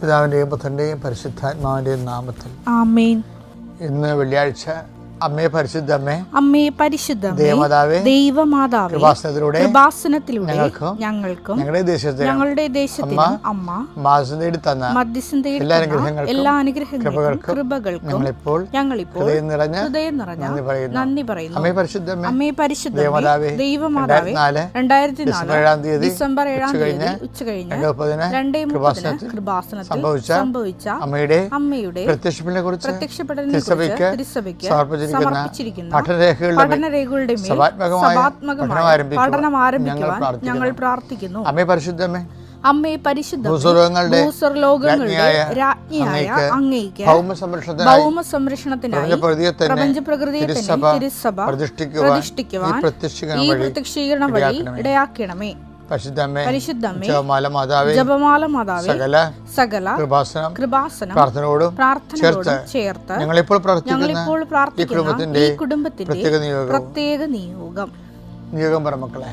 പിതാവിന്റെയും പുത്രന്റെയും പരിശുദ്ധാത്മാവിന്റെയും നാമത്തിൽ ഇന്ന് വെള്ളിയാഴ്ച അമ്മേ പരിശുദ്ധ അമ്മേ അമ്മേ പരിശുദ്ധമേ ദേവമാതാവേ ദൈവമാതാവേ കൃപാസനത്തിലൂടെ കൃപാസനത്തിലൂടെ ഞങ്ങൾക്കും ഞങ്ങൾക്കും ഞങ്ങളുടെ ദേശത്തെ ഞങ്ങളുടെ ദേശത്തിനും അമ്മ മാസം തന്ന മധ്യസ്ഥം തേടി എല്ലാ അനുഗ്രഹങ്ങൾക്കും എല്ലാ അനുഗ്രഹങ്ങൾക്കും കൃപകൾക്കും കൃപകൾക്കും ഞങ്ങളിപ്പോൾ ഞങ്ങളിപ്പോൾ ഹൃദയം നിറഞ്ഞ ഹൃദയം നിറഞ്ഞ നന്ദി പറയുന്നു. അമ്മേ പരിശുദ്ധ അമ്മേ പരിശുദ്ധമേ ദേവമാതാവേ ദൈവമാതാവേ രണ്ടായിരത്തി ഡിസംബർ നാല് ഏഴാം തീയതി ഡിസംബർ ഏഴാം തീയതി ഉച്ച കഴിഞ്ഞ് രണ്ട് മുപ്പതിന് കൃപാസനത്തിൽ സംഭവിച്ച സംഭവിച്ച അമ്മയുടെ അമ്മയുടെ കുറിച്ച് പ്രത്യക്ഷപ്പെടലിനെ തിരുസഭയ്ക്ക് കുറിച്ച് തിരുസഭയ്ക്ക് സമർപ്പിച്ചിരിക്കുന്ന പഠനരേഖകളുടെ പഠനം ആരംഭിക്കുവാൻ ഞങ്ങൾ പ്രാർത്ഥിക്കുന്നു. അമ്മേ പരിശുദ്ധ അമ്മേ പരിശുദ്ധ ഭൂസ്വർലോകങ്ങളുടെ രാജ്ഞിയായ ഭൗമ സംരക്ഷണത്തിനായി പ്രപഞ്ച പ്രകൃതിയെ തന്നെ തിരുസഭ പ്രതിഷ്ഠിക്കുവാൻ ഈ പ്രത്യക്ഷീകരണം വഴി ഇടയാക്കണമേ. ഇടയാക്കണമേ പരിശുദ്ധ അമ്മേ പരിശുദ്ധമ്മേ ജപമാല മാതാവേ ജപമാല മാതാവേ സകല സകല കൃപാസനം കൃപാസനം പ്രാർത്ഥനയോടും പ്രാർത്ഥനയോടും ചേർത്ത് ഞങ്ങളിപ്പോൾ പ്രാർത്ഥിക്കുന്ന ഈ കുടുംബത്തിന്റെ പ്രത്യേക നിയോഗം. പ്രത്യേക നിയോഗം. നിയോഗം പറ മക്കളെ.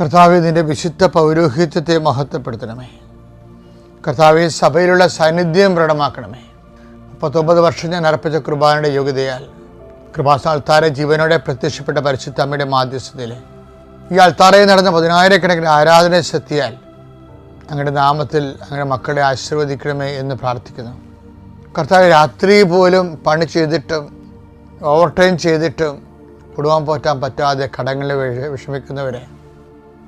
കർത്താവെ നിന്റെ വിശുദ്ധ പൗരോഹിത്യത്തെ മഹത്വപ്പെടുത്തണമേ. കർത്താവെ സഭയിലുള്ള സാന്നിധ്യം പ്രകടമാക്കണമേ. മുപ്പത്തൊമ്പത് വർഷം ഞാൻ അർപ്പിച്ച കുർബാനയുടെ യോഗ്യതയാൽ കൃപാസാൽത്താര ജീവനോടെ പ്രത്യക്ഷപ്പെട്ട പരിശുദ്ധ അമ്മയുടെ മാധ്യസ്ഥതയിൽ ഈ അൾത്താറയിൽ നടന്ന പതിനായിരക്കണക്കിന് ആരാധന ശക്തിയാൽ അങ്ങയുടെ നാമത്തിൽ അങ്ങയുടെ മക്കളെ ആശീർവദിക്കണമേ എന്ന് പ്രാർത്ഥിക്കുന്നു. കർത്താവ് രാത്രി പോലും പണി ചെയ്തിട്ടും ഓവർ ടൈം ചെയ്തിട്ടും കുടുംബം പോറ്റാൻ പറ്റാതെ കടങ്ങളിൽ വിഷ- വിഷമിക്കുന്നവരെ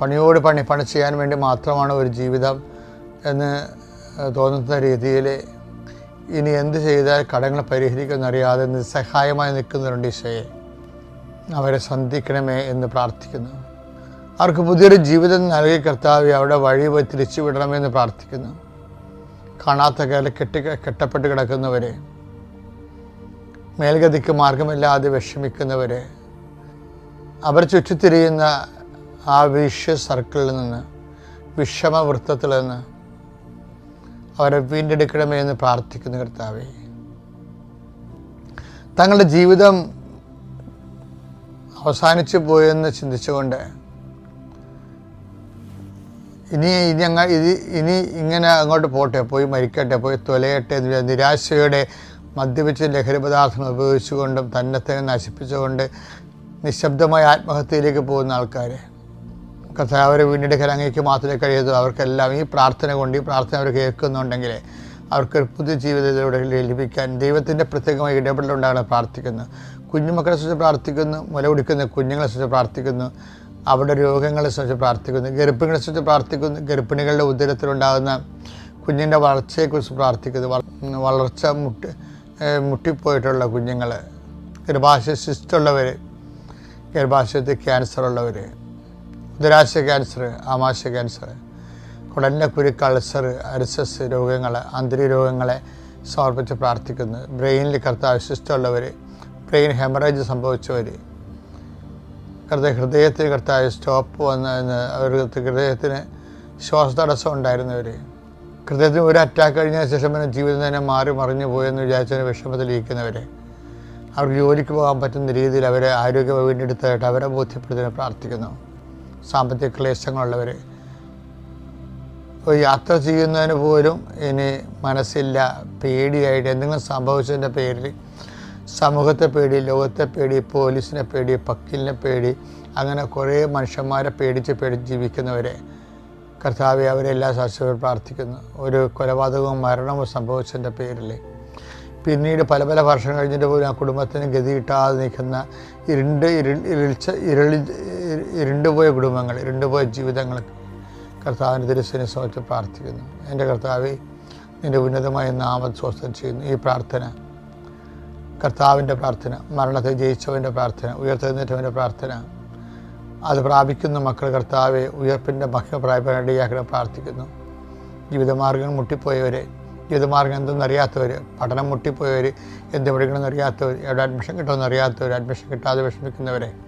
പണിയോട് പണി പണി ചെയ്യാൻ വേണ്ടി മാത്രമാണ് ഒരു ജീവിതം എന്ന് തോന്നുന്ന രീതിയിൽ ഇനി എന്ത് ചെയ്താൽ കടങ്ങൾ പരിഹരിക്കുമെന്നറിയാതെ നിസ്സഹായമായി നിൽക്കുന്നവരുണ്ട് ഈശോയെ. അവരെ സന്ധിക്കണമേ എന്ന് പ്രാർത്ഥിക്കുന്നു. അവർക്ക് പുതിയൊരു ജീവിതം നൽകി കർത്താവ് അവിടെ വഴി പോയി തിരിച്ചു വിടണമെന്ന് പ്രാർത്ഥിക്കുന്നു. കാണാത്ത കാലം കെട്ടി കെട്ടപ്പെട്ട് കിടക്കുന്നവരെ മേൽഗതിക്ക് മാർഗമില്ലാതെ വിഷമിക്കുന്നവരെ അവർ ചുറ്റിത്തിരിയുന്ന ആ വിഷ സർക്കിളിൽ നിന്ന് വിഷമവൃത്തത്തിൽ നിന്ന് അവരെ വീണ്ടെടുക്കണമേ എന്ന് പ്രാർത്ഥിക്കുന്ന കർത്താവേ. തങ്ങളുടെ ജീവിതം അവസാനിച്ചു പോയെന്ന് ചിന്തിച്ചുകൊണ്ട് ഇനി അങ്ങ ഇത് ഇനി ഇങ്ങനെ അങ്ങോട്ട് പോട്ടെ പോയി മരിക്കട്ടെ പോയി തൊലയട്ടെ എന്ന് നിരാശയുടെ മദ്യപിച്ച് ലഹരി പദാർത്ഥങ്ങൾ ഉപയോഗിച്ചുകൊണ്ടും തന്നെ നശിപ്പിച്ചുകൊണ്ട് നിശബ്ദമായ ആത്മഹത്യയിലേക്ക് പോകുന്ന ആൾക്കാരെ. കർത്താവരെ വീണ്ടെടുക്കാൻ അങ്ങേക്ക് മാത്രമേ കഴിയൂ. അവർക്കെല്ലാം ഈ പ്രാർത്ഥന കൊണ്ട് ഈ പ്രാർത്ഥന അവർ കേൾക്കുന്നുണ്ടെങ്കിൽ അവർക്ക് പുതിയ ജീവിതത്തിലൂടെ ലഭിക്കാൻ ദൈവത്തിന്റെ പ്രത്യേകമായ ഇടപെടലുണ്ടാകണം പ്രാർത്ഥിക്കുന്നു. കുഞ്ഞുമക്കളെ സംബന്ധിച്ച് പ്രാർത്ഥിക്കുന്നു മുല കുടിക്കുന്ന കുഞ്ഞുങ്ങളെ സംബന്ധിച്ച് പ്രാർത്ഥിക്കുന്നു അവിടെ രോഗങ്ങളെ സംബന്ധിച്ച് പ്രാർത്ഥിക്കുന്നു ഗർഭിണികളെ സംബന്ധിച്ച് പ്രാർത്ഥിക്കുന്നു ഗർഭിണികളുടെ ഉദരത്തിലുണ്ടാകുന്ന കുഞ്ഞിന്റെ വളർച്ചയെക്കുറിച്ച് പ്രാർത്ഥിക്കുന്നു. വളർച്ച മുട്ടി മുട്ടിപ്പോയിട്ടുള്ള കുഞ്ഞുങ്ങൾ ഗർഭാശയ സിസ്റ്റുള്ളവർ ഗർഭാശയത്തിൽ ക്യാൻസർ ഉള്ളവർ ഉദരാശയ ക്യാൻസർ ആമാശ ക്യാൻസർ കുടലിന്റെ കൾസർ അരിസസ് രോഗങ്ങൾ ആന്തരിക രോഗങ്ങളെ സമർപ്പിച്ച് പ്രാർത്ഥിക്കുന്നു. ബ്രെയിനിൽ കർത്താവ് ശിഷ്ടമുള്ളവർ ബ്രെയിൻ ഹെമറേജ് സംഭവിച്ചവർ കർത്ത ഹൃദയത്തിന് കർത്താവ് സ്റ്റോപ്പ് വന്ന അവർക്ക് ഹൃദയത്തിന് ശ്വാസതടസ്സം ഉണ്ടായിരുന്നവർ ഹൃദയത്തിന് ഒരു അറ്റാക്ക് കഴിഞ്ഞ ശേഷം പിന്നെ ജീവിതം തന്നെ മാറി മറിഞ്ഞു പോയെന്ന് വിചാരിച്ചതിന് വിഷമത്തിലിരിക്കുന്നവർ അവർക്ക് ജോലിക്ക് പോകാൻ പറ്റുന്ന രീതിയിൽ അവരെ ആരോഗ്യം വീണ്ടെടുത്തായിട്ട് അവരെ ബോധ്യപ്പെടുത്താൻ പ്രാർത്ഥിക്കുന്നു. സാമ്പത്തിക ക്ലേശങ്ങളുള്ളവർ യാത്ര ചെയ്യുന്നതിന് പോലും ഇനി മനസ്സില്ല പേടിയായിട്ട് എന്തെങ്കിലും സംഭവിച്ചതിന്റെ പേരിൽ സമൂഹത്തെ പേടി ലോകത്തെ പേടി പോലീസിനെ പേടി പക്കിലിനെ പേടി അങ്ങനെ കുറേ മനുഷ്യന്മാരെ പേടിച്ച് പേടിച്ച് ജീവിക്കുന്നവരെ കർത്താവ് അവരെല്ലാം ശാശ്വതം പ്രാർത്ഥിക്കുന്നു. ഒരു കൊലപാതകവും മരണവും സംഭവിച്ചതിന്റെ പേരിൽ പിന്നീട് പല പല വർഷം കഴിഞ്ഞിട്ട് പോലും ആ കുടുംബത്തിന് ഗതി കിട്ടാതെ നിൽക്കുന്ന ഇരുണ്ട് ഇരുൾ ഇരുളിച്ച ഇരുളി ഇരുണ്ടുപോയ കുടുംബങ്ങൾ ഇരുണ്ടുപോയ ജീവിതങ്ങൾ കർത്താവിന്റെ തിരുസനെ സമയത്ത് പ്രാർത്ഥിക്കുന്നു. എന്റെ കർത്താവ് നിന്റെ ഉന്നതമായ നാമം സ്വസ്ഥം ചെയ്യുന്നു. ഈ പ്രാർത്ഥന കർത്താവിന്റെ പ്രാർത്ഥന മരണത്തെ ജയിച്ചവന്റെ പ്രാർത്ഥന ഉയർത്തെഴുന്നേറ്റവന്റെ പ്രാർത്ഥന അത് പ്രാപിക്കുന്ന മക്കൾ കർത്താവെ ഉയർപ്പിന്റെ പ്രാപിക്കാൻ പ്രാർത്ഥിക്കുന്നു. ജീവിതമാർഗം മുട്ടിപ്പോയവരെ ജീവിതമാർഗം എന്തെന്ന് അറിയാത്തവർ പഠനം മുട്ടിപ്പോയവർ എന്ത് പഠിക്കണമെന്നറിയാത്തവർ എവിടെ അഡ്മിഷൻ കിട്ടുമെന്ന് അറിയാത്തവർ അഡ്മിഷൻ കിട്ടാതെ വിഷമിക്കുന്നവരെ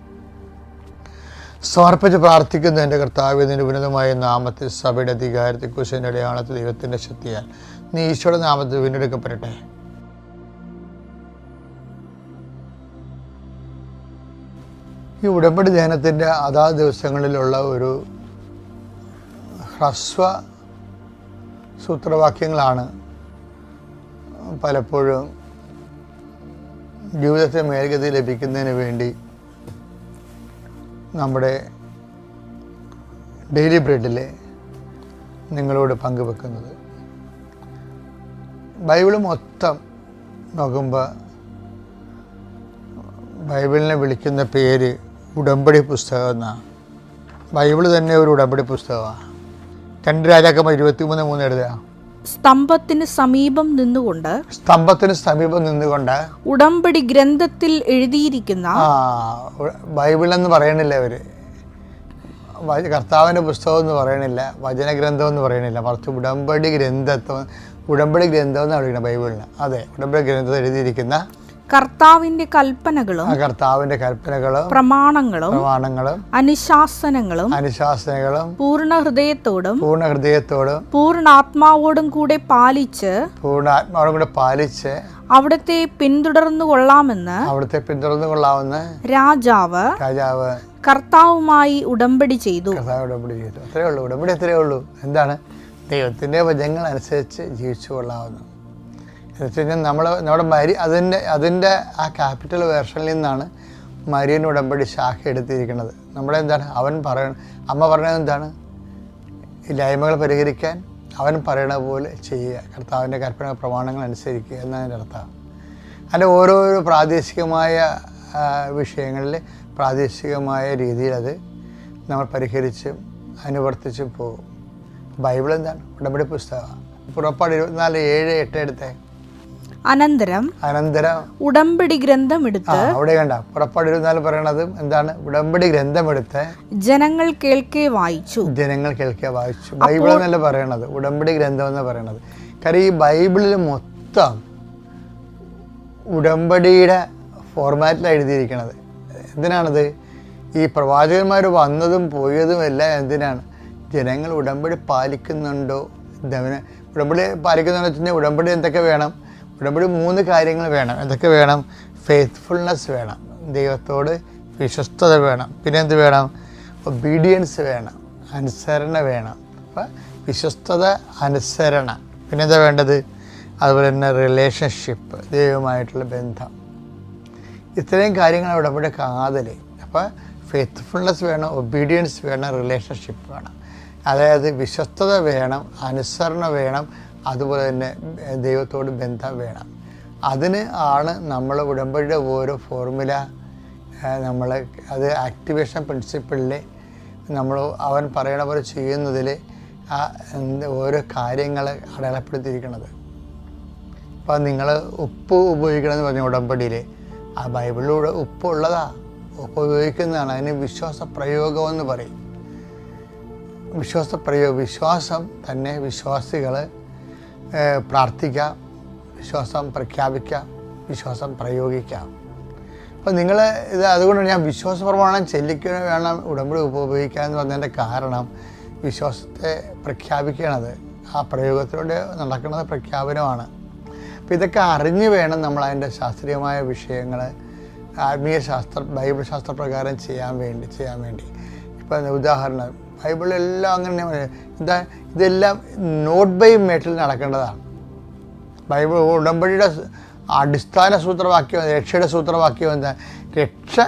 സമർപ്പിച്ച് പ്രാർത്ഥിക്കുന്നു എന്റെ കർത്താവ് നിന്റെ ഉന്നതമായ നാമത്തിൽ സഭയുടെ അധികാരത്തിൽ കുശിന്റെ അടയാളത്തിൽ ദൈവത്തിന്റെ ശക്തിയാൽ നീ ഈശോയുടെ നാമത്തിൽ വീണ്ടെടുക്കപ്പെടട്ടെ. ഈ ഉടമ്പടി ധ്യാനത്തിന്റെ അതാത് ദിവസങ്ങളിലുള്ള ഒരു ഹ്രസ്വ സൂത്രവാക്യങ്ങളാണ് പലപ്പോഴും ജീവിതത്തെ മേൽഗതി ലഭിക്കുന്നതിന് വേണ്ടി നമ്മുടെ ഡെയിലി ബ്രെഡിലെ നിങ്ങളോട് പങ്കുവെക്കുന്നത്. ബൈബിൾ മൊത്തം നോക്കുമ്പോൾ ബൈബിളിനെ വിളിക്കുന്ന പേര് ഉടമ്പടി പുസ്തകം എന്നാണ് ബൈബിൾ തന്നെ ഒരു ഉടമ്പടി പുസ്തകമാണ് രണ്ട് രാജാക്കന്മാർ ഇരുപത്തി മൂന്ന് എഴുതുക സ്തംഭത്തിന് സമീപം നിന്നുകൊണ്ട് സ്തംഭത്തിന് സമീപം നിന്നുകൊണ്ട് ഉടമ്പടി ഗ്രന്ഥത്തിൽ എഴുതിയിരിക്കുന്ന ആ ബൈബിൾ എന്ന് പറയണില്ല അവർ കർത്താവിന്റെ കർത്താവിന്റെ പുസ്തകം എന്ന് പറയണില്ല വചനഗ്രന്ഥം എന്ന് പറയണില്ല. മറിച്ച് ഉടമ്പടി ഗ്രന്ഥത്വം ഉടമ്പടി ഗ്രന്ഥം എന്നാണ് വിളിക്കുന്നത് ബൈബിളിന്. അതെ ഉടമ്പടി ഗ്രന്ഥത്തിൽ എഴുതിയിരിക്കുന്ന കർത്താവിന്റെ കൽപ്പനകളും കർത്താവിന്റെ കൽപ്പനകളും പ്രമാണങ്ങളും പ്രമാണങ്ങളും അനുശാസനങ്ങളും അനുശാസനങ്ങളും പൂർണ ഹൃദയത്തോടും പൂർണ ഹൃദയത്തോടും പൂർണ ആത്മാവോടും കൂടെ പാലിച്ച് പൂർണ ആത്മാവോടും കൂടെ പാലിച്ച് അവിടത്തെ പിന്തുടർന്നു കൊള്ളാമെന്ന് അവിടുത്തെ പിന്തുടർന്നു കൊള്ളാമെന്ന് രാജാവ് രാജാവ് കർത്താവുമായി ഉടമ്പടി ചെയ്തു. കർത്താവ് ഉടമ്പടി ചെയ്തു. അത്രേ ഉള്ളൂ ഉടമ്പടി അത്രേ ഉള്ളൂ. എന്താണ്? ദൈവത്തിന്റെ വചങ്ങൾ അനുസരിച്ച് ജീവിച്ചു കൊള്ളാവുന്നു. എന്ന് വെച്ച് നമ്മൾ നമ്മുടെ മരി അതിന്റെ അതിന്റെ ആ ക്യാപിറ്റൽ വേർഷനിൽ നിന്നാണ് മരിയൻ ഉടമ്പടി ശാഖ എടുത്തിരിക്കുന്നത്. നമ്മുടെ എന്താണ് അവൻ പറയണ അമ്മ പറയുന്നത് എന്താണ്? ഇല്ലായ്മകൾ പരിഹരിക്കാൻ അവൻ പറയണ പോലെ ചെയ്യുക. കർത്താവിന്റെ കൽപ്പന പ്രമാണങ്ങൾ അനുസരിക്കുക എന്നതിന്റെ അർത്ഥം. അതിന്റെ ഓരോരോ പ്രാദേശികമായ വിഷയങ്ങളിൽ പ്രാദേശികമായ രീതിയിൽ അത് നമ്മൾ പരിഹരിച്ചും അനുവർത്തിച്ചും പോകും. ബൈബിൾ എന്താണ്? ഉടമ്പടി പുസ്തകമാണ്. പുറപ്പാട് ഇരുപത്തിനാല് ഏഴ് എട്ട് എടുത്തേ. അനന്തരം അനന്തരം. ഉടമ്പടി ഗ്രന്ഥം എടുത്ത് അവിടെ കണ്ട. പുറപ്പാട് ഇരുപത്തിനാല് പറയണത്. എന്താണ്? ഉടമ്പടി ഗ്രന്ഥം എടുത്ത് ജനങ്ങൾ കേൾക്കെ വായിച്ചു. ജനങ്ങൾ കേൾക്കെ വായിച്ചു. ബൈബിൾ എന്നല്ല പറയണത്. ഉടമ്പടി ഗ്രന്ഥം എന്ന് പറയണത്. കാര്യം ഈ ബൈബിളിൽ മൊത്തം ഉടമ്പടിയുടെ ഫോർമാറ്റിലാണ് എഴുതിയിരിക്കുന്നത് എന്തിനാണത്? ഈ പ്രവാചകന്മാർ വന്നതും പോയതും എല്ലാം എന്തിനാണ്? ജനങ്ങൾ ഉടമ്പടി പാലിക്കുന്നുണ്ടോ? ഉടമ്പടി പാലിക്കുന്നുണ്ടോ വെച്ചാൽ ഉടമ്പടി എന്തൊക്കെ വേണം? ഉടമ്പടി മൂന്ന് കാര്യങ്ങൾ വേണം. എന്തൊക്കെ വേണം? ഫെയ്ത്ത്ഫുൾനെസ് വേണം. ദൈവത്തോട് വിശ്വസ്തത വേണം. പിന്നെ എന്ത് വേണം? ഒബീഡിയൻസ് വേണം. അനുസരണ വേണം. അപ്പം വിശ്വസ്തത അനുസരണ. പിന്നെ എന്താ വേണ്ടത്? അതുപോലെ തന്നെ റിലേഷൻഷിപ്പ് ദൈവമായിട്ടുള്ള ബന്ധം. ഇത്രയും കാര്യങ്ങൾ ഉടമ്പടി കാതൽ. അപ്പോൾ ഫെയ്ത്ത്ഫുൾനെസ് വേണം ഒബീഡിയൻസ് വേണം റിലേഷൻഷിപ്പ് വേണം. അതായത് വിശ്വസ്തത വേണം അനുസരണ വേണം അതുപോലെ തന്നെ ദൈവത്തോട് ബന്ധം വേണം. അതിന് ആണ് നമ്മൾ ഉടമ്പടിയുടെ ഓരോ ഫോർമുല നമ്മൾ അത് ആക്ടിവേഷൻ പ്രിൻസിപ്പിളിൽ നമ്മൾ അവൻ പറയണ പോലെ ചെയ്യുന്നതിൽ ആ ഓരോ കാര്യങ്ങൾ അടയാളപ്പെടുത്തിയിരിക്കുന്നത് ഇപ്പം നിങ്ങൾ ഉപ്പ് ഉപയോഗിക്കണമെന്ന് പറഞ്ഞ ഉടമ്പടിയിൽ ആ ബൈബിളിലൂടെ ഉപ്പ് ഉള്ളതാ. ഉപ്പ് ഉപയോഗിക്കുന്നതാണ്. അതിന് വിശ്വാസ പ്രയോഗം എന്ന് പറയും. വിശ്വാസ പ്രയോഗം വിശ്വാസം തന്നെ വിശ്വാസികൾ പ്രാർത്ഥിക്കാം വിശ്വാസം പ്രഖ്യാപിക്കാം വിശ്വാസം പ്രയോഗിക്കാം. അപ്പം നിങ്ങൾ ഇത് അതുകൊണ്ട് ഞാൻ വിശ്വാസ പ്രമാണം ചെല്ലിക്കുക വേണം ഉടമ്പടി ഉപയോഗിക്കുക എന്ന് പറഞ്ഞതിന്റെ കാരണം വിശ്വാസത്തെ പ്രഖ്യാപിക്കണത്. ആ പ്രയോഗത്തിലൂടെ നടക്കുന്നത് പ്രഖ്യാപനമാണ്. അപ്പം ഇതൊക്കെ അറിഞ്ഞ് വേണം നമ്മൾ അതിന്റെ ശാസ്ത്രീയമായ വിഷയങ്ങൾ ആത്മീയ ശാസ്ത്ര ബൈബിൾ ശാസ്ത്രപ്രകാരം ചെയ്യാൻ വേണ്ടി ചെയ്യാൻ വേണ്ടി. ഇപ്പം ഉദാഹരണം ബൈബിളെല്ലാം അങ്ങനെ എന്താ ഇതെല്ലാം നോട്ട് ബൈ മേട്ടിൽ നടക്കേണ്ടതാണ്. ബൈബിൾ ഉടമ്പടിയുടെ അടിസ്ഥാന സൂത്രവാക്യം രക്ഷയുടെ സൂത്രവാക്യം എന്താ? രക്ഷ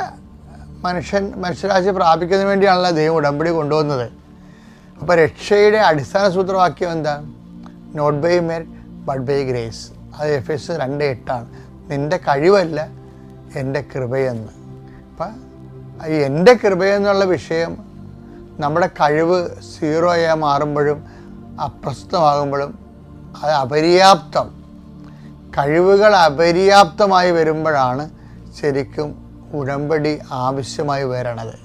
മനുഷ്യൻ മനുഷ്യരാശി പ്രാപിക്കുന്നതിന് വേണ്ടിയാണല്ലോ ദൈവം ഉടമ്പടി കൊണ്ടുവന്നത്. അപ്പോൾ രക്ഷയുടെ അടിസ്ഥാന സൂത്രവാക്യം എന്താ? Not by merit but by grace. അത് എഫ് എസ് രണ്ട് എട്ടാണ്. നിന്റെ കഴിവല്ല എന്റെ കൃപയെന്ന്. അപ്പം ഈ എന്റെ കൃപയെന്നുള്ള വിഷയം നമ്മുടെ കഴിവ് സീറോയായി മാറുമ്പോഴും അപ്രസ്തമാകുമ്പോഴും അത് അപര്യാപ്തം. കഴിവുകൾ അപര്യാപ്തമായി വരുമ്പോഴാണ് ശരിക്കും ഉടമ്പടി ആവശ്യമായി വരണത്.